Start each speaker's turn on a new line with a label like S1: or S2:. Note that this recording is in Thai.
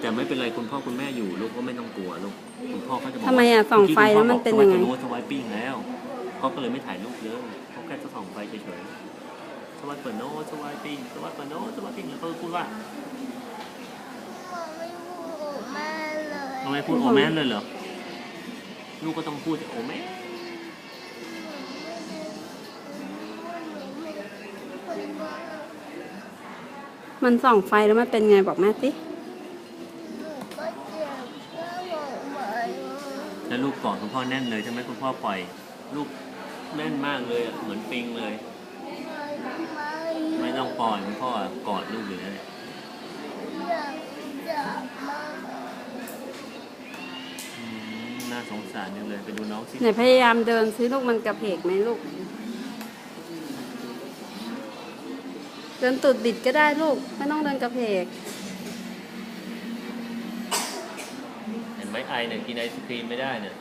S1: แต่ไม่เป็นไรคุณพ่อคุณแม่อยู่ลูกก็ไม่ต้องกลัวลูกคุณพ่อเขาจะบอก
S2: ทำไมอะส่องไฟแล้วมันเป็นยังไง
S1: สวายสวายปิ้งแล้วเขาก็เลยไม่ถ่ายรูปเยอะเขาแค่จะส่องไฟเฉยๆสวายเปิดโน้ตสวายปิ้งสวายเปิดโน้ตสวายปิ้งแล้วเขาพูดว่า
S3: มองไม่พูดโอแม่เลย
S1: ทำไมพูดโอแมนเลยเหรอลูกก็ต้องพูดโอแมน
S2: มันส่องไฟแล้วมันเป็นไงบอกแม่สิ
S3: หนูก็เจ็บก็บอกไป
S1: แล้วลูกกอดคุณพ่อแน่นเลยใช่ไหมคุณพ่อปล่อย ลูกแน่นมากเลยอะเหมือนปิงเลย
S3: ไม่
S1: ไม่ต้องปล่อยคุณพ่อกอดลูกอยู่นั่นแหละ
S3: อยากจับมาก
S1: อืมน่าสงสารจังเลยไปดูน้องสิ
S2: ไหนพยายามเดินซิลูกมันกระเพกไหมลูก เดินตุดบิดก็ได้ลูก ไม่ต้องเดินกระเพก
S1: เห็นไหมไอเนี่ยกินไอศครีมไม่ได้เนี่ย